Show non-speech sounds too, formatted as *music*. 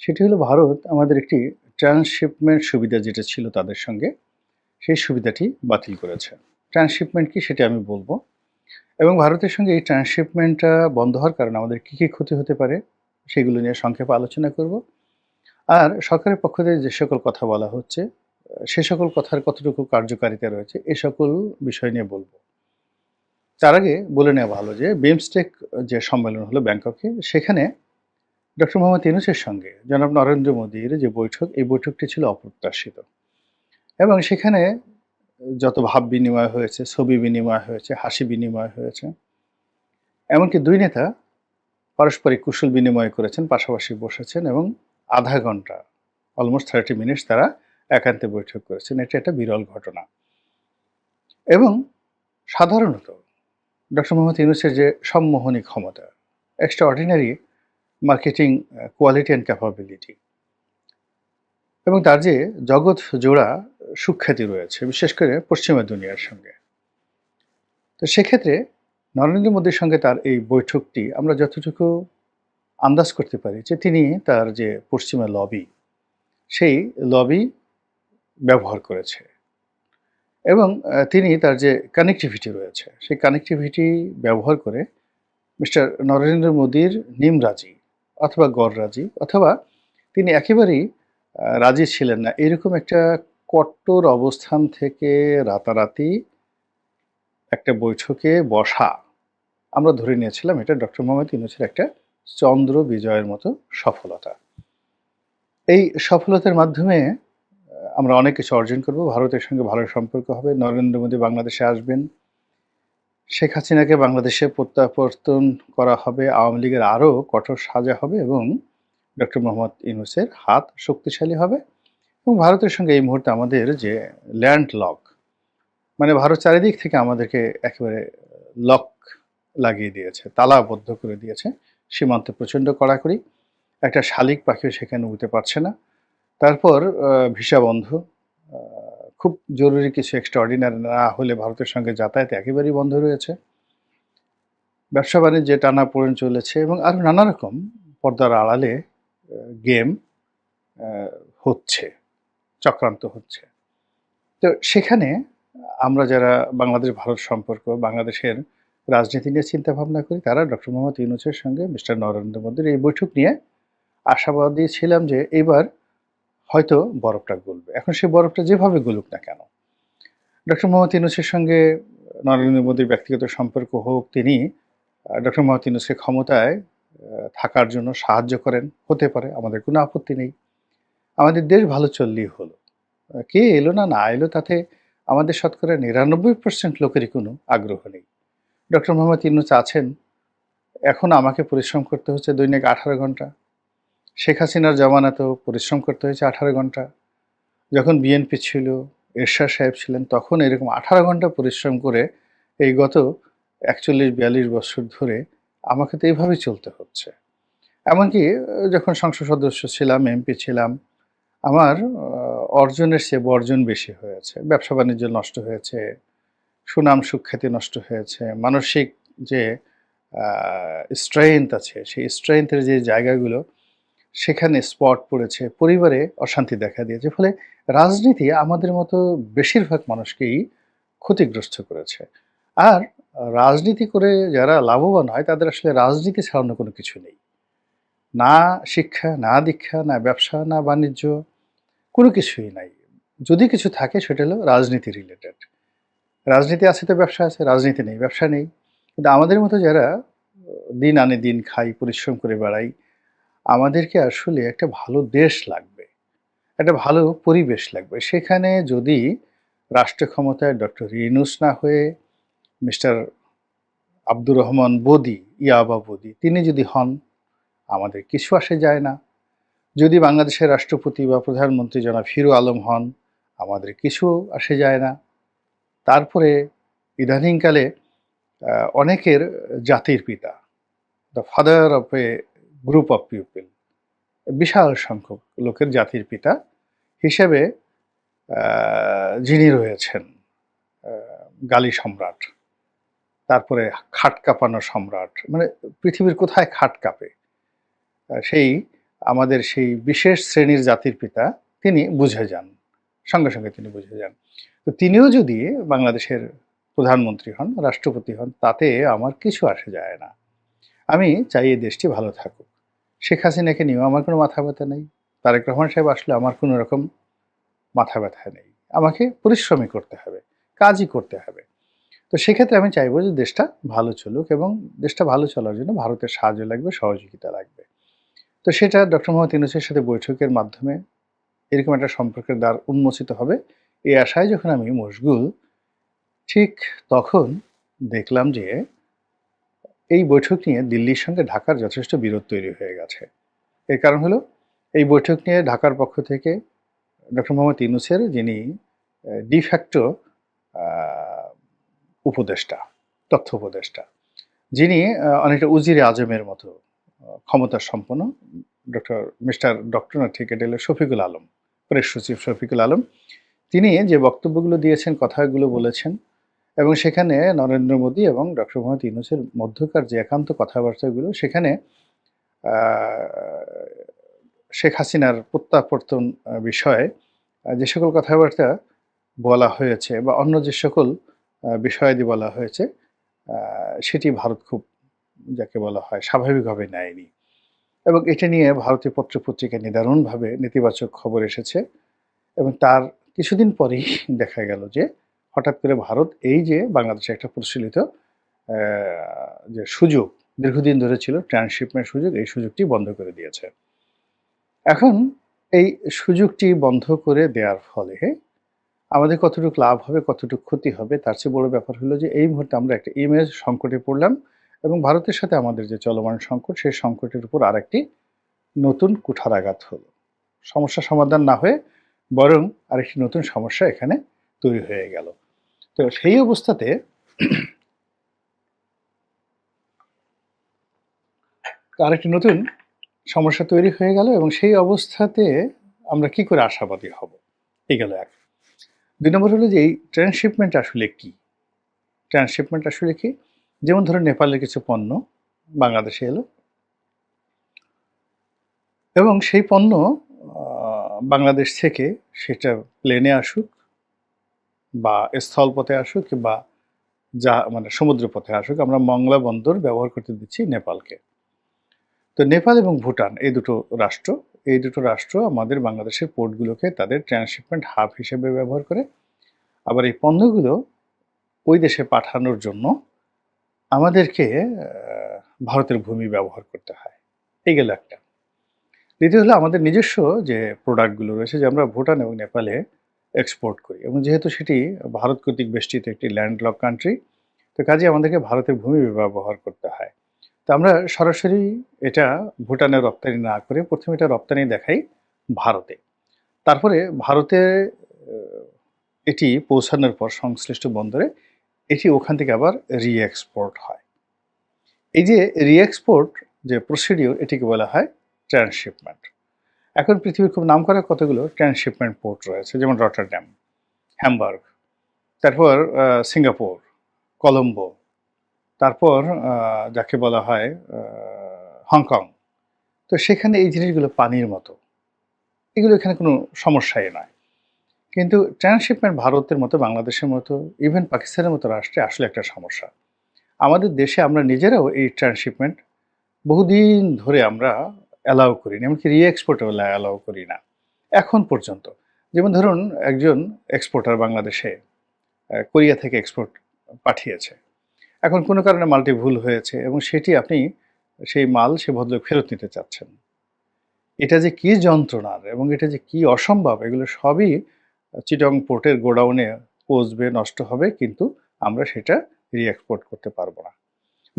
সেটি হলো ভারত আমাদের একটি ট্রান্সশিপমেন্ট সুবিধা যেটা ছিল তাদের সঙ্গে, সেই সুবিধাটি বাতিল করেছে। ট্রান্সশিপমেন্ট কি সেটা আমি বলব। এবং ভারতের সঙ্গে এই ট্রান্সশিপমেন্টটা বন্ধ হওয়ার কারণে আমাদের কী কী ক্ষতি হতে পারে সেগুলো নিয়ে সংক্ষেপে আলোচনা করব। আর সরকারের পক্ষ থেকে যে সকল কথা বলা হচ্ছে, সে সকল কথার কতটুকু কার্যকারিতা রয়েছে, এ সকল বিষয় নিয়ে বলব। তার আগে বলে নেওয়া ভালো যে, বিমস্টেক যে সম্মেলন হলো ব্যাংককে, সেখানে ডক্টর মোহাম্মদ ইউনুসের সঙ্গে জনাব নরেন্দ্র মোদীর যে বৈঠক, এই বৈঠকটি ছিল অপ্রত্যাশিত। এবং সেখানে যত ভাব বিনিময় হয়েছে, ছবি বিনিময় হয়েছে, হাসি বিনিময় হয়েছে, এমনকি দুই নেতা পারস্পরিক কুশল বিনিময় করেছেন, পাশাপাশি বসেছেন এবং আধা ঘণ্টা অলমোস্ট থার্টি মিনিটস তারা একান্তে বৈঠক করেছেন। এটা একটা বিরল ঘটনা। এবং সাধারণত ডক্টর মোহাম্মদ ইউনুসের যে সম্মোহনী ক্ষমতা extraordinary marketing quality and capability এবং তার যে জগৎ জোড়া সুখ্যাতি রয়েছে, বিশেষ করে পশ্চিমা দুনিয়ার সঙ্গে। তো সেক্ষেত্রে নরেন্দ্র মোদীর সঙ্গে তার এই বৈঠকটি আমরা যতটুকু আন্দাজ করতে পারি যে তিনি তার যে পশ্চিমা লবি সেই লবি ব্যবহার করেছে। এবং তিনি তার যে কানেক্টিভিটি রয়েছে, সেই কানেক্টিভিটি ব্যবহার করে মিস্টার নরেন্দ্র মোদীর নিমরাজি অথবা গড়রাজি অথবা তিনি একেবারেই রাজি ছিলেন না। এরকম একটা কট্টর অবস্থান থেকে রাতারাতি একটা বৈঠকে বসা, আমরা ধরে নিয়েছিলাম এটা ডক্টর মোহাম্মদ ইউনুসের একটা চন্দ্র বিজয়ের মতো সফলতা। এই সফলতার মাধ্যমে আমরা অনেক কিছু অর্জন করব। ভারতের সঙ্গে ভালো সম্পর্ক হবে। নরেন্দ্র মোদী বাংলাদেশে আসবেন। শেখ হাসিনাকে বাংলাদেশে প্রত্যাবর্তন করা হবে, আওয়ামী লীগের আরও কঠোর সাজা হবে এবং ডক্টর মোহাম্মদ ইউনুসের হাত শক্তিশালী হবে। এবং ভারতের সঙ্গে এই মুহূর্তে আমাদের যে ল্যান্ড লক মানে ভারত চারিদিক থেকে আমাদেরকে একেবারে লক লাগিয়ে দিয়েছে, তালাবদ্ধ করে দিয়েছে, সীমান্তে প্রচণ্ড কড়াকড়ি, একটা শালিক পাখিও সেখানে উঠতে পারছে না। তারপর ভিসা বন্ধ খুব জরুরি কিছু এক্সট্রাঅর্ডিনারি না হলে ভারতের সঙ্গে যাতায়াত একেবারেই বন্ধ রয়েছে। ব্যবসা বাণিজ্যে টানা পড়েন চলেছে এবং আরও নানা রকম পর্দার আড়ালে গেম হচ্ছে, চক্রান্ত হচ্ছে। তো সেখানে আমরা যারা বাংলাদেশ ভারত সম্পর্ক, বাংলাদেশের রাজনীতি নিয়ে চিন্তা ভাবনা করি, তারা ডক্টর মোহাম্মদ ইউনুসের সঙ্গে মিস্টার নরেন্দ্র মোদীর এই বৈঠক নিয়ে আশাবাদী ছিলাম যে এবার হয়তো বরফটা গলবে। এখন সেই বরফটা যেভাবে গলুক না কেন? ডক্টর মোহাম্মদ ইউনুসের সঙ্গে নরেন্দ্র মোদীর ব্যক্তিগত সম্পর্ক হোক, তিনি ডক্টর মোহাম্মদ ইউনুসকে ক্ষমতায় থাকার জন্য সাহায্য করেন, হতে পারে, আমাদের কোনো আপত্তি নেই। আমাদের দেশ ভালো চললেই হলো। কে এলো না না এলো তাতে আমাদের শতকরা নিরানব্বই পার্সেন্ট লোকেরই কোনো আগ্রহ নেই। ডক্টর মোহাম্মদ ইউনুস আছেন, এখন আমাকে পরিশ্রম করতে হচ্ছে দৈনিক আঠারো ঘণ্টা। শেখ হাসিনার জামানাতেও পরিশ্রম করতে হয়েছে আঠারো ঘণ্টা। যখন বিএনপি ছিল, এরশাদ সাহেব ছিলেন, তখন এরকম আঠারো ঘণ্টা পরিশ্রম করে এই গত একচল্লিশ, বিয়াল্লিশ বছর ধরে আমাকে তো এইভাবেই চলতে হচ্ছে। এমনকি যখন সংসদ সদস্য ছিলাম, এমপি ছিলাম, আমার অর্জনের চেয়ে বর্জন বেশি হয়েছে। ব্যবসা বাণিজ্য নষ্ট হয়েছে, সুনাম সুখ্যাতি নষ্ট হয়েছে, মানসিক যে স্ট্রেংথ আছে, সেই স্ট্রেংথের যে জায়গাগুলো সেখানে স্পট পড়েছে, পরিবারে অশান্তি দেখা দিয়েছে, ফলে রাজনীতি আমাদের মতো বেশিরভাগ মানুষকেই ক্ষতিগ্রস্ত করেছে। আর রাজনীতি করে যারা লাভবান হয়, তাদের আসলে রাজনীতি ছাড়ানো কোনো কিছু নেই। না শিক্ষা, না দীক্ষা, না ব্যবসা, না বাণিজ্য, কোনো কিছুই নাই। যদি কিছু থাকে, সেটা হলো রাজনীতি রিলেটেড রাজনীতি আছে তো ব্যবসা আছে, রাজনীতি নেই, ব্যবসা নেই। কিন্তু আমাদের মতো যারা দিন আনে দিন খাই, পরিশ্রম করে বেড়াই আমাদেরকে আসলে একটা ভালো দেশ লাগবে, একটা ভালো পরিবেশ লাগবে। সেখানে যদি রাষ্ট্র ক্ষমতায় ডক্টর ইউনুস না হয়ে মিস্টার আব্দুর রহমান বদি, ইয়াবা বদি, তিনি যদি হন, আমাদের কিছু আসে যায় না। যদি বাংলাদেশের রাষ্ট্রপতি বা প্রধানমন্ত্রী জনাব হিরো আলম হন, আমাদের কিছু আসে যায় না। তারপরে ইদানিংকালে অনেকের জাতির পিতা the father of a group of people বিশাল সংখ্যক লোকের জাতির পিতা হিসেবে যিনি রয়েছেন গালি সম্রাট, তারপরে খাট কাঁপানো সম্রাট মানে পৃথিবীর কোথায় খাট কাঁপে? সেই আমাদের সেই বিশেষ শ্রেণির জাতির পিতা তিনি বুঝে যান, সঙ্গে সঙ্গে তিনি বুঝে যান। তো তিনিও যদি বাংলাদেশের প্রধানমন্ত্রী হন, রাষ্ট্রপতি হন, তাতে আমার কিছু আসে যায় না। আমি চাই এই দেশটি ভালো থাকুক। শেখ হাসিনাকে নিয়েও আমার কোনো মাথা ব্যথা নেই। তারেক রহমান সাহেব আসলে আমার কোনো রকম মাথা ব্যথা নেই। আমাকে পরিশ্রমী করতে হবে, কাজই করতে হবে। তো সেক্ষেত্রে আমি চাইব যে দেশটা ভালো চলুক এবং দেশটা ভালো চলার জন্য ভারতের সাহায্য লাগবে, সহযোগিতা লাগবে। তো সেটা ডক্টর মোহাম্মদ ইউনুসের সাথে বৈঠকের মাধ্যমে এরকম একটা সম্পর্কের দ্বার উন্মোচিত হবে এই আশায় যখন আমি মশগুল, ঠিক তখন দেখলাম যে এই বৈঠক নিয়ে দিল্লির সঙ্গে ঢাকার যথেষ্ট বিরোধ তৈরি হয়ে গেছে। এর কারণ হলো, এই বৈঠক নিয়ে ঢাকার পক্ষ থেকে ডক্টর মোহাম্মদ ইউনুসের যিনি ডিফ্যাক্টো উপদেষ্টা, তথ্য উপদেষ্টা, যিনি অনেকটা উজিরে আজমের মতো ক্ষমতা সম্পন্ন ডক্টর, মিস্টার ডক্টর না ঠিক এটা শফিকুল আলম প্রেস সচিব শফিকুল আলম। তিনি যে বক্তব্যগুলো দিয়েছেন, কথাগুলো বলেছেন এবং সেখানে নরেন্দ্র মোদী এবং ডক্টর মোহাম্মদ ইউনুসের মধ্যকার যে একান্ত কথাবার্তাগুলো, সেখানে শেখ হাসিনার প্রত্যাবর্তন বিষয়ে যে সকল কথাবার্তা বলা হয়েছে বা অন্য যে সকল বিষয়াদি বলা হয়েছে সেটি ভারত খুব, যাকে বলা হয়, স্বাভাবিকভাবে নেয়নি। এবং এটা নিয়ে ভারতীয় পত্রপত্রিকায় নিদারুণভাবে নেতিবাচক খবর এসেছে এবং তার কিছুদিন পরেই *laughs* দেখা গেল যে হঠাৎ করে ভারত এই যে বাংলাদেশে একটা প্রচলিত যে সুযোগ, দীর্ঘদিন ধরে ছিল ট্রান্সশিপমেন্ট সুযোগ, এই সুযোগটি বন্ধ করে দিয়েছে। এখন এই সুযোগটি বন্ধ করে দেওয়ার ফলে আমাদের কতটুকু লাভ হবে, কতটুকু ক্ষতি হবে, তার চেয়ে বড় ব্যাপার হলো যে এই মুহূর্তে আমরা একটা ইমেজ সংকটে পড়লাম এবং ভারতের সাথে আমাদের যে চলমান সংকট, সেই সংকটের উপর আরেকটি নতুন কুঠারাঘাত হলো। সমস্যা সমাধান না হয়ে বরং আরেকটি নতুন সমস্যা এখানে তৈরি হয়ে গেল। তো সেই অবস্থাতে আরেকটি নতুন সমস্যা তৈরি হয়ে গেল এবং সেই অবস্থাতে আমরা কি করে আশাবাদী হব? এই গেল এক। দুই নম্বর হলো যে এই ট্রান্সশিপমেন্ট আসলে কি? ট্রান্সশিপমেন্ট আসলে কি? যেমন ধরো নেপালের কিছু পণ্য বাংলাদেশে এলো এবং সেই পণ্য বাংলাদেশ থেকে সেটা প্লেনে আসুক বা স্থলপথে আসুক বা যা মানে সমুদ্র পথে আসুক, আমরা মংলা বন্দর ব্যবহার করতে দিচ্ছি নেপালকে। তো নেপাল এবং ভুটান এই দুটো রাষ্ট্র, এই দুটো রাষ্ট্র আমাদের বাংলাদেশের পোর্টগুলোকে তাদের ট্রান্সশিপমেন্ট হাব হিসেবে ব্যবহার করে। আবার এই পণ্যগুলো ওই দেশে পাঠানোর জন্য আমাদেরকে ভারতের ভূমি ব্যবহার করতে হয়। এই গেল একটা। দ্বিতীয় হলো আমাদের নিজস্ব যে প্রোডাক্টগুলো রয়েছে, যে আমরা ভুটান এবং নেপালে এক্সপোর্ট করি। এবং যেহেতু সেটি ভারত কর্তৃক বেষ্টিত একটি ল্যান্ডলক কান্ট্রি তো কাজে আমাদেরকে ভারতের ভূমি ব্যবহার করতে হয়। তো আমরা সরাসরি এটা ভুটানে রপ্তানি না করে প্রথমে এটা রপ্তানি দেখাই ভারতে। তারপরে ভারতে এটি পৌঁছানোর পর সংশ্লিষ্ট বন্দরে এটি ওখান থেকে আবার রি এক্সপোর্ট হয়। এই যে রি এক্সপোর্ট যে প্রসিডিওর এটিকে বলা হয় ট্রান্সশিপমেন্ট এখন পৃথিবীর খুব নাম করা কতগুলো ট্রান্সশিপমেন্ট পোর্ট রয়েছে? যেমন রটারড্যাম, হ্যামবার্গ, তারপর সিঙ্গাপুর, কলম্বো, তারপর যাকে বলা হয় হংকং। তো সেখানে এই জিনিসগুলো পানির মতো। এগুলো এখানে কোনো সমস্যাই নয়। কিন্তু ট্রান্সশিপমেন্ট ভারতের মতো, বাংলাদেশের মতো, ইভেন পাকিস্তানের মতো রাষ্ট্রে আসলে একটা সমস্যা। আমাদের দেশে আমরা নিজেরাও এই ট্রান্সশিপমেন্ট বহুদিন ধরে আমরা অ্যালাউ করি না এমনকি রিএক্সপোর্টও অ্যালাউ করি না এখন পর্যন্ত, যেমন ধরুন একজন এক্সপোর্টার বাংলাদেশে কোরিয়া থেকে এক্সপোর্ট পাঠিয়েছে। এখন কোনো কারণে মালটি ভুল হয়েছে এবং সেটি আপনি সেই মাল, সে ভদ্রলোক ফেরত নিতে চাচ্ছেন। এটা যে কি যন্ত্রণার এবং এটা যে কি অসম্ভব, এগুলো সবই চিটং পোর্টের গোডাউনে পচবে নষ্ট হবে, কিন্তু আমরা সেটা রি এক্সপোর্ট করতে পারব না।